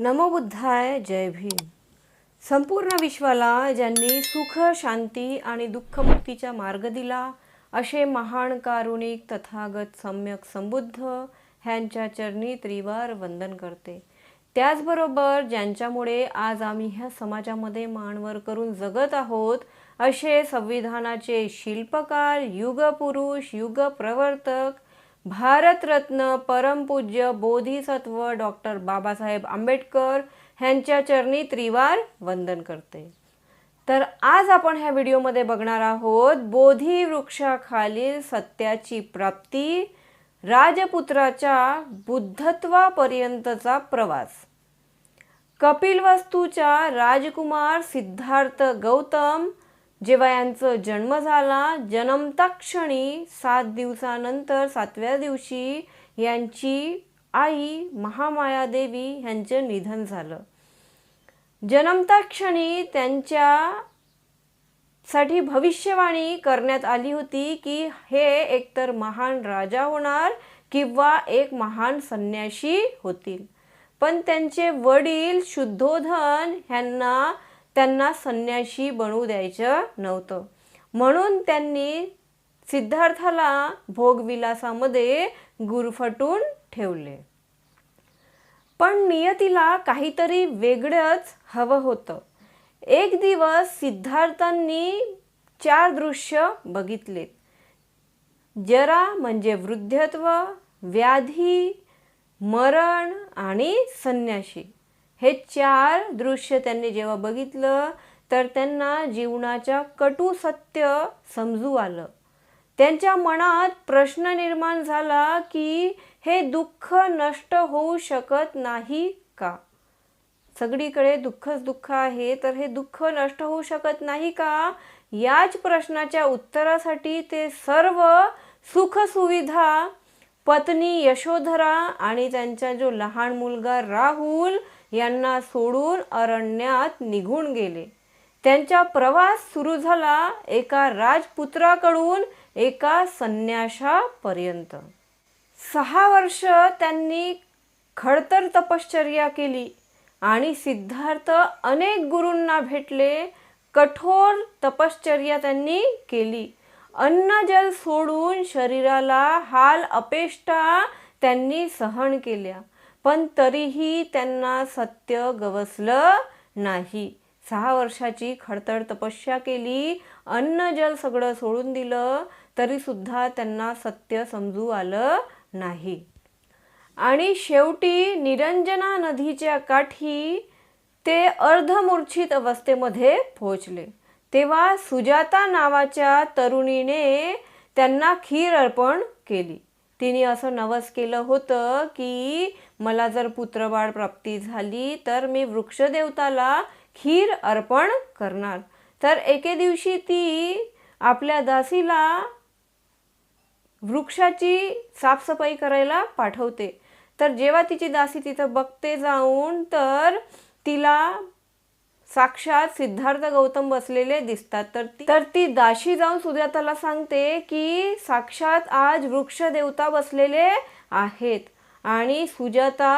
नमोबुद्धाय जय भीम. संपूर्ण विश्वाला ज्यांनी सुख शांती आणि दुःखमुक्तीचा मार्ग दिला असे महान कारुणिक तथागत सम्यक संबुद्ध ह्यांच्या चरणी त्रिवार वंदन करते. त्याचबरोबर ज्यांच्यामुळे आज आम्ही ह्या समाजामध्ये मानवर करून जगत आहोत असे संविधानाचे शिल्पकार युगपुरुष युगप्रवर्तक भारतरत्न परमपूज्य बोधिसत्व डॉक्टर बाबासाहेब आंबेडकर ह्यांच्या चरणी त्रिवार वंदन करते. तर आज आपण ह्या व्हिडिओमध्ये बघणार आहोत बोधी वृक्षाखालील सत्याची प्राप्ती राजपुत्राच्या बुद्धत्वापर्यंतचा प्रवास. कपिलवस्तूच्या राजकुमार सिद्धार्थ गौतम जेव्हा यांचा जन्म झाला जन्मताक्षणी सात दिवसानंतर सातव्या दिवशी यांची आई महामाया देवी यांचं निधन झालं. जन्मताक्षणी त्यांच्या साठी भविष्यवाणी करण्यात आली होती की हे एकतर महान राजा होणार किंवा एक महान संन्याशी होतील. पण त्यांचे वडील शुद्धोधन ह्यांना त्यांना संन्याशी बनवू द्यायचं नव्हतं. म्हणून त्यांनी सिद्धार्थाला भोगविलासामध्ये गुरफटून ठेवले. पण नियतीला काहीतरी वेगळंच हवं होतं. एक दिवस सिद्धार्थांनी चार दृश्य बघितलेत जरा म्हणजे वृद्धत्व व्याधी मरण आणि संन्याशी. हे चार दृश्य त्यांनी जेव्हा बघितलं तर त्यांना जीवनाच्या कटू सत्य समजू आलं. त्यांच्या मनात प्रश्न निर्माण झाला की हे दुःख नष्ट होऊ शकत नाही का? सगळीकडे दुःखच दुःख आहे तर हे दुःख नष्ट होऊ शकत नाही का? याच प्रश्नाच्या उत्तरासाठी ते सर्व सुखसुविधा पत्नी यशोधरा आणि त्यांचा जो लहान मुलगा राहुल यांना सोडून अरण्यात निघून गेले. त्यांचा प्रवास सुरू झाला एका राजपुत्राकडून एका संन्याशापर्यंत. सहा वर्ष त्यांनी खडतर तपश्चर्या केली आणि सिद्धार्थ अनेक गुरूंना भेटले कठोर तपश्चर्या त्यांनी केली. अन्न जल सोडून शरीराला हाल अपेष्टा त्यांनी सहन केल्या. पण तरीही त्यांना सत्य गवसलं नाही. सहा वर्षाची खडतड तपस्या केली अन्न जल सगळं सोडून दिलं तरी सुद्धा त्यांना सत्य समजू आलं नाही. आणि शेवटी निरंजना नदीच्या काठी ते अर्धमूर्छित अवस्थेमध्ये पोहोचले. तेव्हा सुजाता नावाच्या तरुणीने त्यांना खीर अर्पण केली. तिने असं नवस केलं होतं की मला जर पुत्रबाळ प्राप्ती झाली तर मी वृक्षदेवताला खीर अर्पण करणार. तर एके दिवशी ती आपल्या दासीला वृक्षाची साफसफाई करायला पाठवते. तर जेव्हा तिची दासी तिथं बघते जाऊन तर तिला साक्षात सिद्धार्थ गौतम बसलेले दिसतात. तर ती तर ती दाशी जाऊन सुजाताला सांगते की साक्षात आज वृक्षदेवता बसलेले आहेत. आणि सुजाता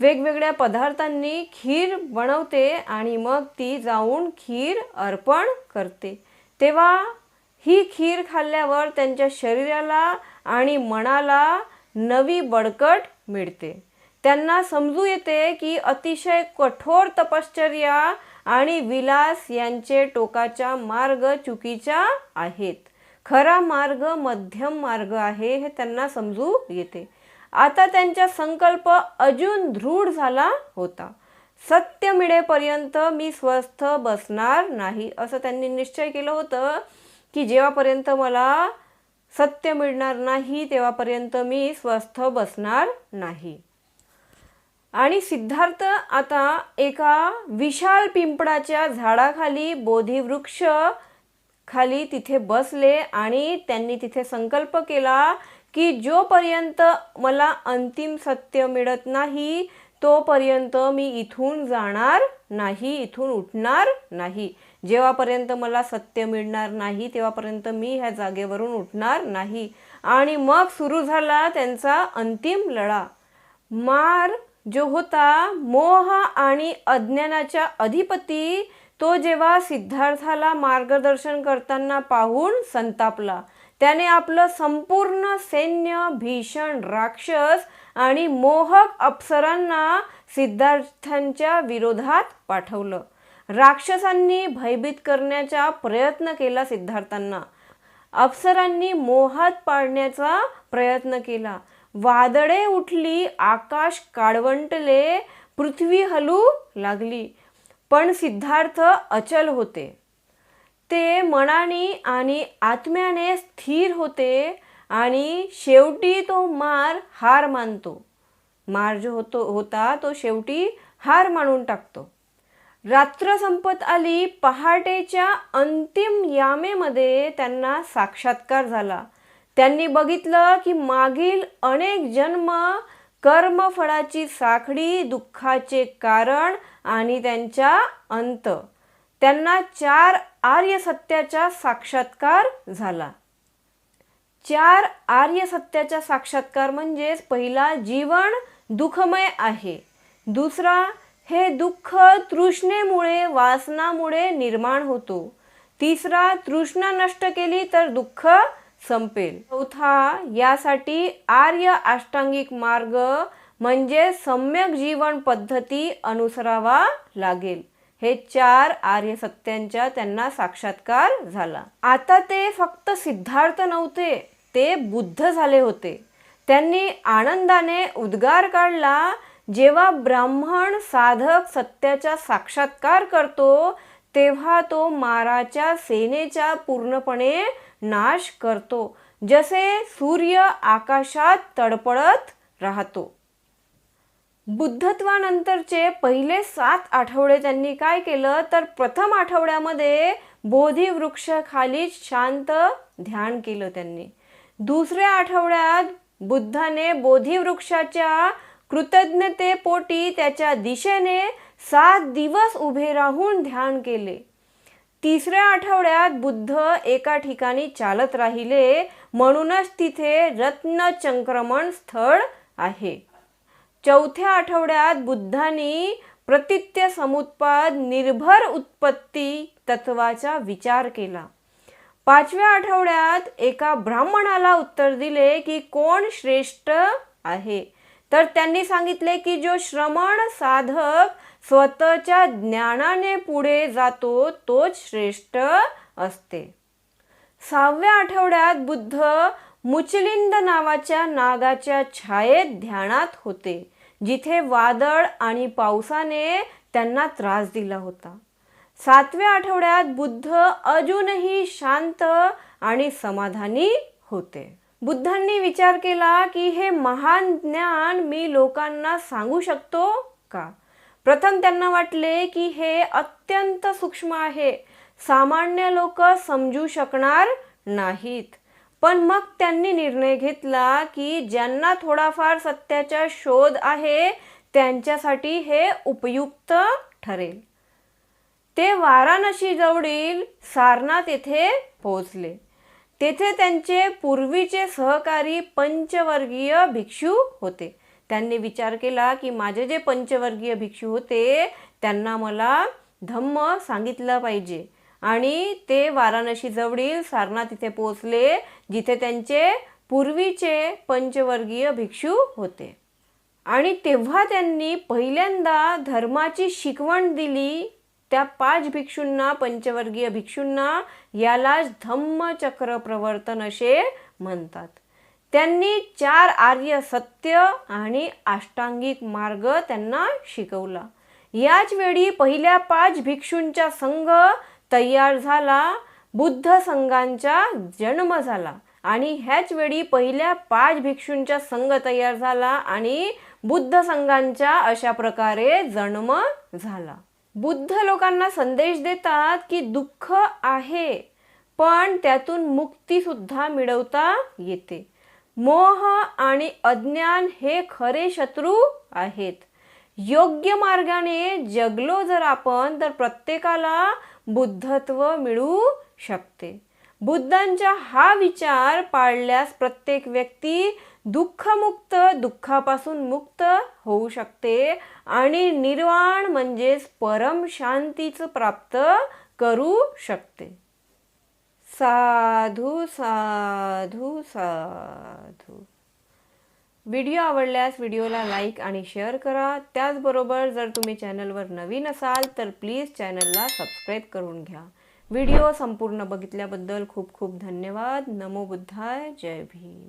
वेगवेगळ्या पदार्थांनी खीर बनवते आणि मग ती जाऊन खीर अर्पण करते. तेव्हा ही खीर खाल्ल्यावर त्यांच्या शरीराला आणि मनाला नवी बळकट मिळते. त्यांना समजू येते की अतिशय कठोर तपश्चर्या आणि विलास यांचे टोकाचा मार्ग चुकीचा आहेत. खरा मार्ग मध्यम मार्ग आहे हे त्यांना समजू येते. आता त्यांचा संकल्प अजून दृढ झाला होता. सत्य मिळेपर्यंत मी स्वस्थ बसणार नाही असं त्यांनी निश्चय केलं होतं की जेव्हापर्यंत मला सत्य मिळणार नाही तेव्हापर्यंत मी स्वस्थ बसणार नाही. आणि सिद्धार्थ आता एका विशाल पिंपळाच्या झाडाखाली बोधीवृक्ष खाली तिथे बसले आणि त्यांनी तिथे संकल्प केला की जोपर्यंत मला अंतिम सत्य मिळत नाही तोपर्यंत मी इथून जाणार नाही इथून उठणार नाही. जेव्हापर्यंत मला सत्य मिळणार नाही तेव्हापर्यंत मी ह्या जागेवरून उठणार नाही. आणि मग सुरू झाला त्यांचा अंतिम लढा. मार जो होता मोह आणि अज्ञानाच्या अधिपती तो जेव्हा सिद्धार्थाला मार्गदर्शन करताना पाहून संतापला. त्याने आपलं संपूर्ण सैन्य भीषण राक्षस आणि मोहक अप्सरांना सिद्धार्थांच्या विरोधात पाठवलं. राक्षसांनी भयभीत करण्याचा प्रयत्न केला सिद्धार्थांना. अप्सरांनी मोहात पाडण्याचा प्रयत्न केला. वादळे उठली आकाश काळवंटले पृथ्वी हलू लागली. पण सिद्धार्थ अचल होते. ते मनाने आणि आत्म्याने स्थिर होते आणि शेवटी तो मार हार मानतो. मार जो होतो होता तो शेवटी हार मानून टाकतो. रात्र संपत आली पहाटेच्या अंतिम यामेमध्ये त्यांना साक्षात्कार झाला. त्यांनी बघितलं की मागील अनेक जन्म कर्मफळाची साखळी दुःखाचे कारण आणि त्यांचा अंत. त्यांना चार आर्य सत्याचा साक्षात्कार झाला. चार आर्य सत्याचा साक्षात्कार म्हणजेच पहिला जीवन दुःखमय आहे. दुसरा हे दुःख तृष्णेमुळे वासनामुळे निर्माण होतो. तिसरा तृष्णा नष्ट केली तर दुःख संपेल. चौथा यासाठी आर्य अष्टांगिक मार्ग म्हणजे सम्यक जीवन पद्धती अनुसरावा लागेल. हे चार आर्य सत्यांच्या त्यांना साक्षात्कार झाला. आता ते फक्त सिद्धार्थ नव्हते ते बुद्ध झाले होते. त्यांनी आनंदाने उद्गार काढला जेव्हा ब्राह्मण साधक सत्याचा साक्षात्कार करतो तेव्हा तो माराच्या सेनेचा पूर्णपणे नाश करतो जसे सूर्य आकाशात तडपडत राहतो. बुद्धत्वानंतरचे पहिले सात आठवडे त्यांनी काय केलं? तर प्रथम आठवड्यामध्ये बोधी वृक्षाखाली शांत ध्यान केलं त्यांनी. दुसऱ्या आठवड्यात बुद्धाने बोधी वृक्षाच्या कृतज्ञतेपोटी त्याच्या दिशेने सात दिवस उभे राहून ध्यान केले. तिसऱ्या आठवड्यात बुद्ध एका ठिकाणी चालत राहिले. म्हणूनच तिथे रत्नचंक्रमण स्थळ आहे. चौथ्या आठवड्यात बुद्धांनी प्रतित्य समुत्पाद निर्भर उत्पत्ती तत्वाचा विचार केला. पाचव्या आठवड्यात एका ब्राह्मणाला उत्तर दिले की कोण श्रेष्ठ आहे? तर त्यांनी सांगितले की जो श्रमण साधक स्वतःच्या ज्ञानाने पुढे जातो तोच श्रेष्ठ असते. सहाव्या आठवड्यात बुद्ध मुचलिंद नावाच्या नागाच्या छायेत ध्यानात होते जिथे वादळ आणि पावसाने त्यांना त्रास दिला होता. सातव्या आठवड्यात बुद्ध अजूनही शांत आणि समाधानी होते. बुद्धांनी विचार केला की हे महान ज्ञान मी लोकांना सांगू शकतो का? प्रथम त्यांना वाटले की हे अत्यंत सूक्ष्म आहे. सामान्य लोक समजू शकणार नाहीत. पण मग त्यांनी निर्णय घेतला की ज्यांना थोडाफार सत्याचा शोध आहे त्यांच्यासाठी हे उपयुक्त ठरेल. ते वाराणसी जवळील सारनाथ येथे पोहोचले. तेथे त्यांचे पूर्वीचे सहकारी पंचवर्गीय भिक्षू होते. त्यांनी विचार केला की माझे जे पंचवर्गीय भिक्षू होते त्यांना मला धम्म सांगितलं पाहिजे. आणि ते वाराणसी जवळील सारनाथ इथे पोहोचले जिथे त्यांचे पूर्वीचे पंचवर्गीय भिक्षू होते. आणि तेव्हा त्यांनी पहिल्यांदा धर्माची शिकवण दिली त्या पाच भिक्षूंना पंचवर्गीय भिक्षूंना यालाच धम्मचक्र प्रवर्तन असे म्हणतात. त्यांनी चार आर्य सत्य आणि अष्टांगिक मार्ग त्यांना शिकवला. याच वेळी पहिल्या पाच भिक्षूंचा संघ तयार झाला बुद्ध संघांचा जन्म झाला. आणि ह्याच वेळी पहिल्या पाच भिक्षूंचा संघ तयार झाला आणि बुद्ध संघांचा अशा प्रकारे जन्म झाला. बुद्ध लोकांना संदेश देतात की दुःख आहे पण त्यातून मुक्ती सुद्धा मिळवता येते. मोह आणि अज्ञान हे खरे शत्रू आहेत. योग्य मार्गाने जगलो जर आपण तर प्रत्येकाला बुद्धत्व मिळू शकते. बुद्धांचा हा विचार पाळल्यास प्रत्येक व्यक्ती दुःखमुक्त दुःखापासून मुक्त होऊ शकते आणि निर्वाण म्हणजेच परम शांतीचं प्राप्त करू शकते. साधू साधू साधू. व्हिडिओ आवडल्यास व्हिडिओला लाईक आणि शेअर करा. त्याचबरोबर जर तुम्ही चॅनलवर नवीन असाल तर प्लीज चॅनलला सबस्क्राईब करून घ्या. व्हिडिओ संपूर्ण बघितल्याबद्दल खूप खूप धन्यवाद. नमो बुद्धाय. जय भीम.